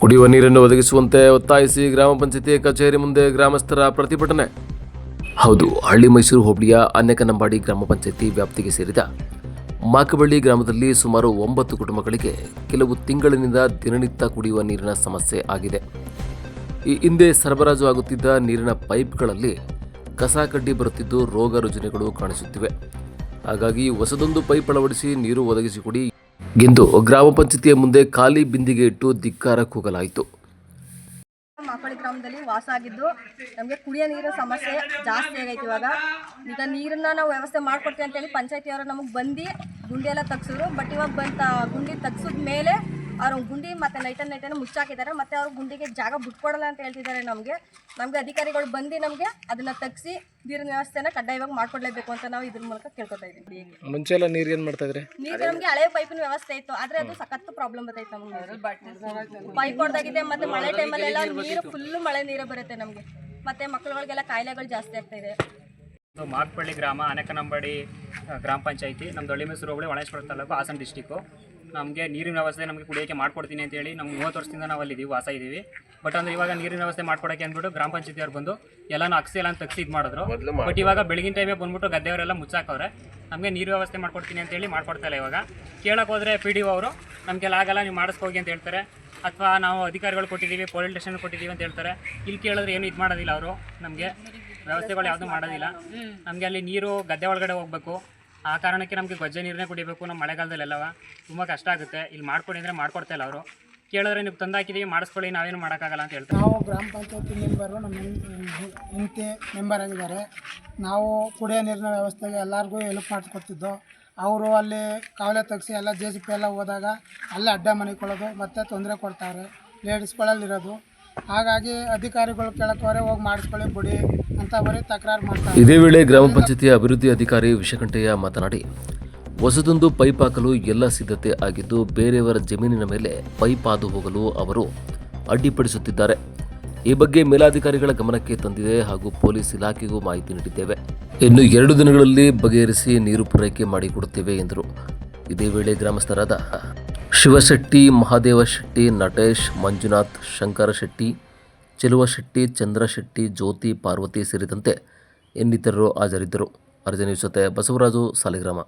ಕುಡಿಯುವ ನೀರನ್ನು ಒದಗಿಸುವಂತೆ ಒತ್ತಾಯಿಸಿ ಗ್ರಾಮ ಪಂಚಾಯತಿ ಕಚೇರಿ ಮುಂದೆ ಗ್ರಾಮಸ್ಥರ ಪ್ರತಿಭಟನೆ. ಹೌದು, ಹಳ್ಳಿ ಮೈಸೂರು ಹೋಬಳಿಯ ಅನೇಕನಂಬಾಡಿ ಗ್ರಾಮ ಪಂಚಾಯತಿ ವ್ಯಾಪ್ತಿಗೆ ಸೇರಿದ ಮಾಕಬಳ್ಳಿ ಗ್ರಾಮದಲ್ಲಿ ಸುಮಾರು ಒಂಬತ್ತು ಕುಟುಂಬಗಳಿಗೆ ಕೆಲವು ತಿಂಗಳಿನಿಂದ ದಿನನಿತ್ಯ ಕುಡಿಯುವ ನೀರಿನ ಸಮಸ್ಯೆ ಆಗಿದೆ. ಈ ಹಿಂದೆ ಸರಬರಾಜು ಆಗುತ್ತಿದ್ದ ನೀರಿನ ಪೈಪ್ಗಳಲ್ಲಿ ಕಸ ಕಡ್ಡಿ ಬರುತ್ತಿದ್ದು ರೋಗ ರುಜಿನಗಳು ಕಾಣಿಸುತ್ತಿವೆ. ಹಾಗಾಗಿ ಹೊಸದೊಂದು ಪೈಪ್ ಅಳವಡಿಸಿ ನೀರು ಒದಗಿಸಿಕೊಡಿ ಎಂದು ಗ್ರಾಮ ಪಂಚಾಯತಿಯ ಮುಂದೆ ಖಾಲಿ ಬಿಂದಿಗೆ ಇಟ್ಟು ಧಿಕ್ಕಾರ ಕೂಗಲಾಯಿತು ಮಾಕಳಿ ಗ್ರಾಮದಲ್ಲಿ ವಾಸ ಆಗಿದ್ದು ನಮಗೆ ಕುಡಿಯೋ ನೀರು ಸಮಸ್ಯೆ ಜಾಸ್ತಿ ಆಗೈತೆ ಇವಾಗ. ಈಗ ನೀರನ್ನ ನಾವು ವ್ಯವಸ್ಥೆ ಮಾಡ್ಕೊಡ್ತೀವಿ ಅಂತೇಳಿ ಪಂಚಾಯತಿಯವರು ನಮಗೆ ಬಂದು ಗುಂಡಿ ಎಲ್ಲ ತಗ್ಸಿದ್ರು. ಬಟ್ ಇವಾಗ ಬಂತ ಗುಂಡಿ ತೆಗ್ಸಿದ ಮೇಲೆ ಅವ್ರು ಗುಂಡಿ ಮತ್ತೆ ನೈಟನ್ ನೈಟನ್ ಮುಚ್ಚಾಕಿದ್ದಾರೆ ಮತ್ತೆ ಅವ್ರ ಗುಂಡಿಗೆ ಜಾಗ ಬಿಟ್ಕೊಡಲ್ಲ ಅಂತ ಹೇಳ್ತಿದ್ದಾರೆ ನಮಗೆ. ನಮಗೆ ಅಧಿಕಾರಿಗಳು ಬಂದು ನಮಗೆ ಅದನ್ನ ತಗ್ಸಿ ನೀರಿನ ವ್ಯವಸ್ಥೆನ ಕಡ್ಡಾಯವಾಗಿ ಮಾಡ್ಕೊಡ್ಲೇಬೇಕು ಅಂತ ನಾವು ಇದ್ರ ಮೂಲಕ ಕೇಳ್ಕೊತಾ ಇದ್ದೀವಿ ಮುಂಚೆ ಎಲ್ಲ ನೀರು ಏನು ಮಾಡ್ತಾ ಇದ್ರೆ? ನೀರು ನಮಗೆ ಹಳೆ ಪೈಪಿನ ವ್ಯವಸ್ಥೆ ಇತ್ತು ಆದ್ರೆ ಅದು ಸಖತ್ತು ಪ್ರಾಬ್ಲಮ್ ಬರ್ತೈತೆ ನಮ್ಗೆ. ಪೈಪ್ ಹೊಡೆದಾಗಿದೆ ಮತ್ತೆ ಮಳೆ ಟೈಮಲ್ಲೆಲ್ಲ ನೀರು ಫುಲ್ ಮಳೆ ನೀರು ಬರುತ್ತೆ ನಮಗೆ. ಮತ್ತೆ ಮಕ್ಕಳುಗಳಿಗೆಲ್ಲ ಕಾಯಿಲೆಗಳು ಜಾಸ್ತಿ ಆಗ್ತಾ ಇದೆ ಇದು ಗ್ರಾಮ ಅನೇಕನಂಬಡಿ ಗ್ರಾಮ ಪಂಚಾಯಿತಿ. ನಮ್ದು ಹಳ್ಳಿ ಮೈಸೂರು ಹೋಬಳಿ ಒಳೇಶ್ವರ ತಾಲೂಕು ಹಾಸನ ಡಿಸ್ಟಿಕ್ಕು ನಮಗೆ ನೀರಿನ ವ್ಯವಸ್ಥೆ ನಮಗೆ ಕುಡಿಯೋಕ್ಕೆ ಮಾಡ್ಕೊಡ್ತೀನಿ ಅಂತೇಳಿ ನಮ್ಗೆ ಮೂವತ್ತು ವರ್ಷದಿಂದ ನಾವು ಅಲ್ಲಿ ಇದೀವಿ ವಾಸ ಇದ್ದೀವಿ. ಬಟ್ ಅಂದ್ರೆ ಇವಾಗ ನೀರಿನ ವ್ಯವಸ್ಥೆ ಮಾಡ್ಕೊಡೋಕೆ ಅಂದ್ಬಿಟ್ಟು ಗ್ರಾಮ ಪಂಚಾಯತಿಯವ್ರು ಬಂದು ಎಲ್ಲಾನು ಅಕ್ಸಿ ಎಲ್ಲ ತಗ್ಸಿ ಇದು ಮಾಡಿದ್ರು. ಬಟ್ ಇವಾಗ ಬೆಳಗಿನ ಟೈಮೇ ಬಂದ್ಬಿಟ್ಟು ಗದ್ದೆಯವರೆಲ್ಲ ಮುಚ್ಚಾಕವ್ರೆ. ನಮಗೆ ನೀರು ವ್ಯವಸ್ಥೆ ಮಾಡ್ಕೊಡ್ತೀನಿ ಅಂತೇಳಿ ಮಾಡ್ಕೊಡ್ತಾ ಇಲ್ಲ ಇವಾಗ. ಕೇಳಕ್ಕೆ ಹೋದ್ರೆ ಪಿ ಡಿ ಅವರು ನಮಗೆಲ್ಲ ಆಗಲ್ಲ ನೀವು ಮಾಡಿಸ್ಕೋಗಿ ಅಂತ ಹೇಳ್ತಾರೆ. ಅಥವಾ ನಾವು ಅಧಿಕಾರಿಗಳು ಕೊಟ್ಟಿದ್ದೀವಿ ಪೊಲೀಸ್ ಸ್ಟೇಷನ್ ಕೊಟ್ಟಿದ್ದೀವಿ ಅಂತ ಹೇಳ್ತಾರೆ. ಇಲ್ಲಿ ಕೇಳಿದ್ರೆ ಏನು ಇದು ಮಾಡೋದಿಲ್ಲ ಅವರು ನಮಗೆ. ವ್ಯವಸ್ಥೆಗಳು ಯಾವುದೂ ಮಾಡೋದಿಲ್ಲ. ನಮಗೆ ಅಲ್ಲಿ ನೀರು ಗದ್ದೆ ಒಳಗಡೆ ಹೋಗಬೇಕು. ಆ ಕಾರಣಕ್ಕೆ ನಮಗೆ ಗೊಜ್ಜೆ ನೀರನ್ನೇ ಕುಡಿಬೇಕು, ನಮ್ಮ ಮಳೆಗಾಲದಲ್ಲೆಲ್ಲವ. ತುಂಬ ಕಷ್ಟ ಆಗುತ್ತೆ. ಇಲ್ಲಿ ಮಾಡ್ಕೊಡಿ ಅಂದರೆ ಮಾಡ್ಕೊಡ್ತಾ ಇಲ್ಲ ಅವರು. ಕೇಳಿದ್ರೆ ನೀವು ತಂದಾಕಿದ್ದೀವಿ ಮಾಡಿಸ್ಕೊಳ್ಳಿ, ನಾವೇನು ಮಾಡೋಕ್ಕಾಗಲ್ಲ ಅಂತ ಹೇಳ್ತಾರೆ. ನಾವು ಗ್ರಾಮ ಪಂಚಾಯತಿ ಮೆಂಬರು, ನಮ್ಮ ಹೆಂಡತಿ ಮೆಂಬರ್ ಆಗಿದ್ದಾರೆ. ನಾವು ಕುಡಿಯೋ ನೀರಿನ ವ್ಯವಸ್ಥೆಗೆ ಎಲ್ಲರಿಗೂ ಹೆಲ್ಪ್ ಮಾಡಿಕೊಡ್ತಿದ್ದೋ ಅವರು ಅಲ್ಲಿ ಕಾವಲೆ ತೆಗ್ಸಿ ಎಲ್ಲ ಜೆ ಸಿ ಪಿ ಎಲ್ಲ ಹೋದಾಗ ಅಲ್ಲೇ ಅಡ್ಡ ಮನೆಕೊಳ್ಳೋದು ಮತ್ತು ತೊಂದರೆ ಕೊಡ್ತಾರೆ. ಲೇಡೀಸ್ಗಳಲ್ಲಿರೋದು ಹಾಗಾಗಿ ಅಧಿಕಾರಿಗಳು ಕೇಳತ್ತವರೆ ಹೋಗಿ ಮಾಡಿಸ್ಕೊಳ್ಳಿ ಬಿಡಿ ಅಂತ ಬರೀ ತಕರಾರು ಮಾಡ್ತಾರೆ ಇದೇ ವೇಳೆ ಗ್ರಾಮ ಪಂಚಾಯತಿ ಅಭಿವೃದ್ಧಿ ಅಧಿಕಾರಿ ವಿಷಕಂಠಯ್ಯ ಮಾತನಾಡಿ, ಹೊಸದೊಂದು ಪೈಪ್ ಹಾಕಲು ಎಲ್ಲ ಸಿದ್ಧತೆ ಆಗಿದ್ದು ಬೇರೆಯವರ ಜಮೀನಿನ ಮೇಲೆ ಪೈಪ್ ಹಾದು ಹೋಗಲು ಅವರು ಅಡ್ಡಿಪಡಿಸುತ್ತಿದ್ದಾರೆ. ಈ ಬಗ್ಗೆ ಮೇಲಾಧಿಕಾರಿಗಳ ಗಮನಕ್ಕೆ ತಂದಿದೆ ಹಾಗೂ ಪೊಲೀಸ್ ಇಲಾಖೆಗೂ ಮಾಹಿತಿ ನೀಡಿದ್ದೇವೆ. ಇನ್ನು ಎರಡು ದಿನಗಳಲ್ಲಿ ಬಗೆಹರಿಸಿ ನೀರು ಪೂರೈಕೆ ಮಾಡಿಕೊಡುತ್ತೇವೆ ಎಂದರು. ಇದೇ ವೇಳೆ ಗ್ರಾಮಸ್ಥರಾದ ಶಿವಶೆಟ್ಟಿ, ಮಹಾದೇವ ಶೆಟ್ಟಿ, ನಟೇಶ್, ಮಂಜುನಾಥ್, ಶಂಕರ ಶೆಟ್ಟಿ, ಚೆಲುವ ಶೆಟ್ಟಿ, ಚಂದ್ರ ಶೆಟ್ಟಿ, ಜ್ಯೋತಿ, ಪಾರ್ವತಿ ಸೇರಿದಂತೆ ಇನ್ನಿತರರು ಹಾಜರಿದ್ದರು. ಅರ್ಜಿ ನ್ಯೂಸ್ ಜೊತೆ ಬಸವರಾಜು, ಸಾಲಿಗ್ರಾಮ.